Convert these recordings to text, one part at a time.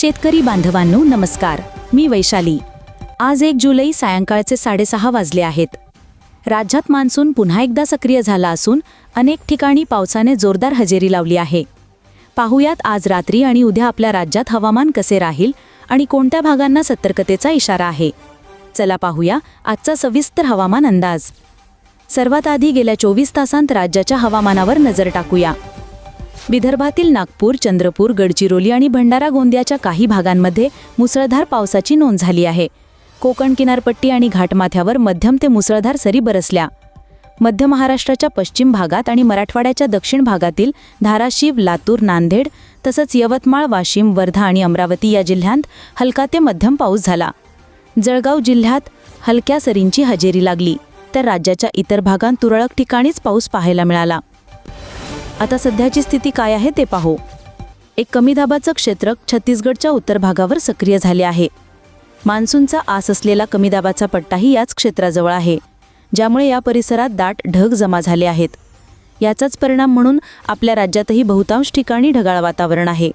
शेतकरी बांधवांनो नमस्कार. मी वैशाली. आज एक जुलै सायंकाळचे साडेसहा वाजले आहेत. राज्यात मान्सून पुन्हा एकदा सक्रिय झाला असून अनेक ठिकाणी पावसाने जोरदार हजेरी लावली आहे. पाहुयात आज रात्री आणि उद्या आपल्या राज्यात हवामान कसे राहील आणि कोणत्या भागांना सतर्कतेचा इशारा आहे. चला पाहूया आजचा सविस्तर हवामान अंदाज. सर्वात आधी गेल्या चोवीस तासांत राज्याच्या हवामानावर नजर टाकूया. विदर्भातील नागपूर चंद्रपूर गडचिरोली आणि भंडारा गोंदियाच्या काही भागांमध्ये मुसळधार पावसाची नोंद झाली आहे. कोकण किनारपट्टी आणि घाटमाथ्यावर मध्यम ते मुसळधार सरी बरसल्या. मध्य महाराष्ट्राच्या पश्चिम भागात आणि मराठवाड्याच्या दक्षिण भागातील धाराशिव लातूर नांदेड तसंच यवतमाळ वाशिम वर्धा आणि अमरावती या जिल्ह्यांत हलका ते मध्यम पाऊस झाला. जळगाव जिल्ह्यात हलक्या सरींची हजेरी लागली तर राज्याच्या इतर भागांत तुरळक ठिकाणीच पाऊस पाहायला मिळाला. आता सध्याची स्थिती काय आहे ते पाहू. एक कमी दाबाचं क्षेत्र छत्तीसगडच्या उत्तर भागावर सक्रिय झाले आहे. मान्सूनचा आस असलेला कमी दाबाचा पट्टाही याच क्षेत्राजवळ आहे ज्यामुळे या परिसरात दाट ढग जमा झाले आहेत. याचाच परिणाम म्हणून आपल्या राज्यातही बहुतांश ठिकाणी ढगाळ वातावरण आहे.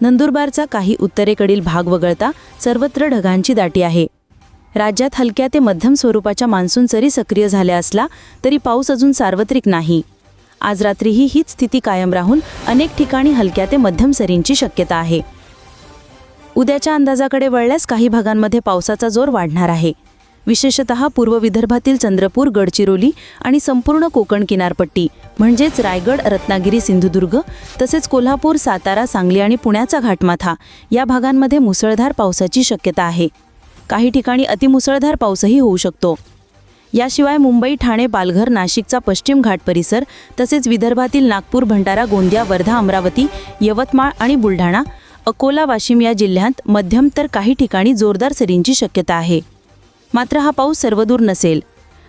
नंदुरबारचा काही उत्तरेकडील भाग वगळता सर्वत्र ढगांची दाटी आहे. राज्यात हलक्या ते मध्यम स्वरूपाच्या मान्सून सरी सक्रिय झाल्या असला तरी पाऊस अजून सार्वत्रिक नाही. आज रात्रीही हीच स्थिती कायम राहून अनेक ठिकाणी हलक्या ते मध्यम सरींची शक्यता आहे. उद्याच्या अंदाजाकडे वळल्यास काही भागांमध्ये पावसाचा जोर वाढणार आहे. विशेषत पूर्व विदर्भातील चंद्रपूर गडचिरोली आणि संपूर्ण कोकण किनारपट्टी म्हणजेच रायगड रत्नागिरी सिंधुदुर्ग तसेच कोल्हापूर सातारा सांगली आणि पुण्याचा घाटमाथा या भागांमध्ये मुसळधार पावसाची शक्यता आहे. काही ठिकाणी अतिमुसळधार पाऊसही होऊ शकतो. याशिवाय मुंबई ठाणे पालघर नाशिकचा पश्चिम घाट परिसर तसेच विदर्भातील नागपूर भंडारा गोंदिया वर्धा अमरावती यवतमाळ आणि बुलढाणा अकोला वाशिम या जिल्ह्यांत मध्यम तर काही ठिकाणी जोरदार सरींची शक्यता आहे. मात्र हा पाऊस सर्वदूर नसेल.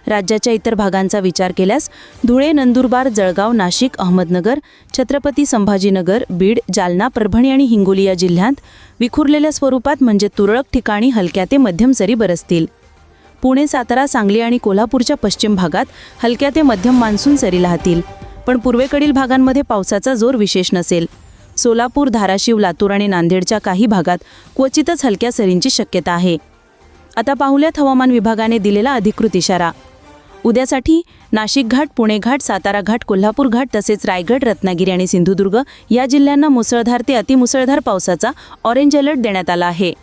राज्याच्या इतर भागांचा विचार केल्यास धुळे नंदुरबार जळगाव नाशिक अहमदनगर छत्रपती संभाजीनगर बीड जालना परभणी आणि हिंगोली या जिल्ह्यांत विखुरलेल्या स्वरूपात म्हणजे तुरळक ठिकाणी हलक्या ते मध्यम सरी बरसतील. पुणे सातारा सांगली आणि कोल्हापूरच्या पश्चिम भागात हलक्या ते मध्यम मान्सून सरी राहतील. पण पूर्वेकडील भागांमध्ये पावसाचा जोर विशेष नसेल. सोलापूर धाराशिव लातूर आणि नांदेडच्या काही भागात क्वचितच हलक्या सरींची शक्यता आहे. आता पाहुल्यात हवामान विभागाने दिलेला अधिकृत इशारा. उद्यासाठी नाशिक घाट पुणे घाट सातारा घाट कोल्हापूर घाट तसेच रायगड रत्नागिरी आणि सिंधुदुर्ग या जिल्ह्यांना मुसळधार ते अतिमुसळधार पावसाचा ऑरेंज अलर्ट देण्यात आला आहे.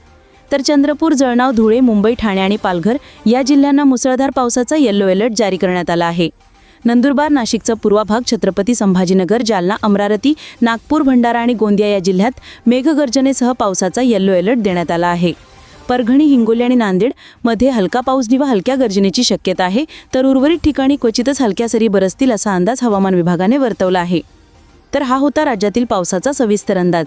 तर चंद्रपूर जळगाव धुळे मुंबई ठाणे आणि पालघर या जिल्ह्यांना मुसळधार पावसाचा येल्लो अलर्ट जारी करण्यात आला आहे. नंदुरबार नाशिकचा पूर्वा भाग छत्रपती संभाजीनगर जालना अमरावती नागपूर भंडारा आणि गोंदिया या जिल्ह्यात मेघगर्जनेसह पावसाचा येल्लो अलर्ट देण्यात आला आहे. परभणी हिंगोली आणि नांदेडमध्ये हलका पाऊस किंवा हलक्या गर्जनेची शक्यता आहे तर उर्वरित ठिकाणी क्वचितच हलक्या सरी बरसतील असा अंदाज हवामान विभागाने वर्तवला आहे. तर हा होता राज्यातील पावसाचा सविस्तर अंदाज.